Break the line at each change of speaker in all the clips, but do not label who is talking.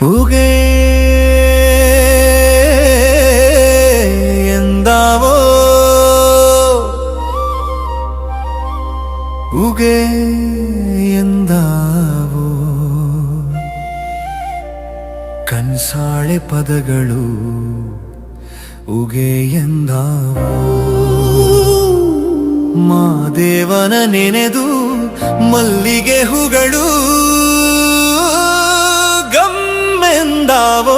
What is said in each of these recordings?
ಉಗೆ ಎಂದಾವೋ ಉಗೆ ಎಂದಾವೋ ಕನ್ಸಾಳೆ ಪದಗಳು ಉಗೆ ಎಂದಾವೋ ಮಾದೇವನ ನೆನೆದು ಮಲ್ಲಿಗೆ ಹೂಗಳು ഉണ്ടാവോ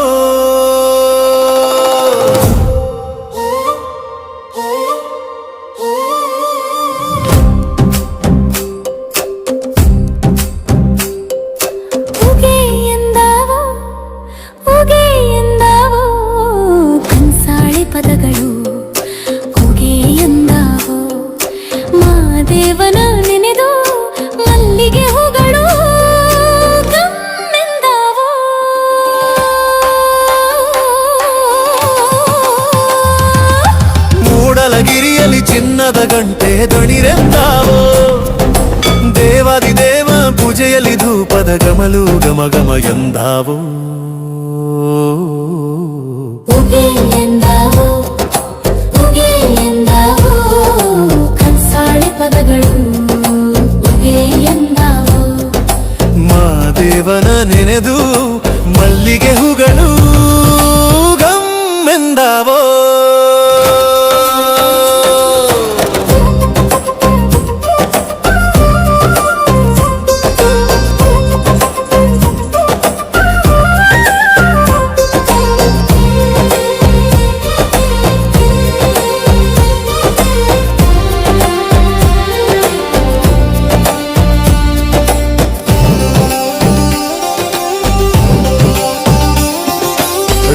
ಚಿನ್ನದ ಗಂಟೆ ದಣಿರೆಂದಾವೋ ದೇವಾದಿ ದೇವ ಪೂಜೆಯಲ್ಲಿ ಧೂಪದ ಗಮಲು ಗಮ ಗಮ ಎಂದಾವೋ?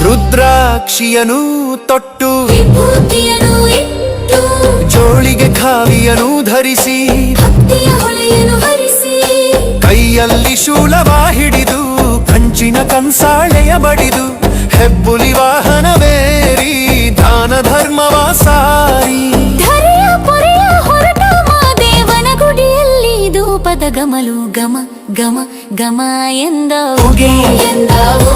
ರುದ್ರಾಕ್ಷಿಯನು ತೊಟ್ಟು ಜೋಳಿಗೆ ಖಾವಿಯನು ಧರಿಸಿ ಕೈಯಲ್ಲಿ ಶೂಲವ ಹಿಡಿದು ಕಂಚಿನ ಕಂಸಾಳೆಯ ಬಡಿದು ಹೆಬ್ಬುಲಿ ವಾಹನವೇರಿ ದಾನ ಧರ್ಮವ ಸಾರಿ.
ಧೂಪದ ಗಮಲು ಗಮ ಗಮ ಗಮ ಎಂದ ಎಂದಾವೋ.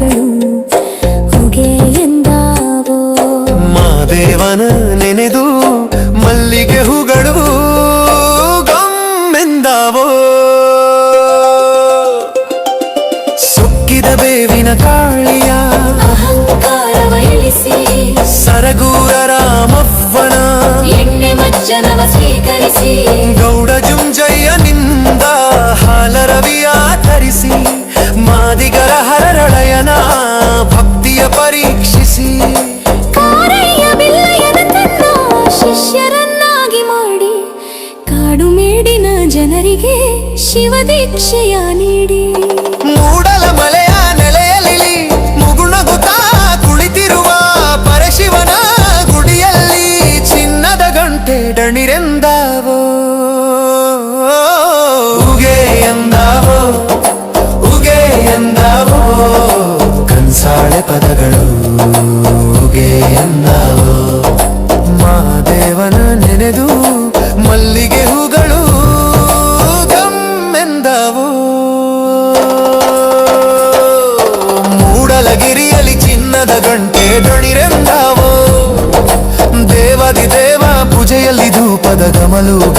கதையும் ಕಾಡು ಮೇಡಿನ ಜನರಿಗೆ ಶಿವ ದೀಕ್ಷೆಯ ನೀಡಿ.
ಮೂಡಲ ಮಲೆಯ ನೆಲೆಯಲ್ಲಿ ಮುಗುಣಗುತ್ತಾ ಕುಳಿತಿರುವ ಪರಶಿವನ ಗುಡಿಯಲ್ಲಿ ಚಿನ್ನದ ಗಂಟೆ ಡಣಿರೆಂದಾವೋ ಪದಗಳು ಎಂದಾವೋ? ಮಾದೇವನ ನೆನೆದು ಮಲ್ಲಿಗೆ ಹೂಗಳು ಮೂಡಲ ಮೂಡಲಗಿರಿಯಲ್ಲಿ ಚಿನ್ನದ ಗಂಟೆ ದಣಿರೆಂದಾವೋ. ದೇವಾದಿ ದೇವ ಪೂಜೆಯಲ್ಲಿ ಧೂಪದ ಗಮಲು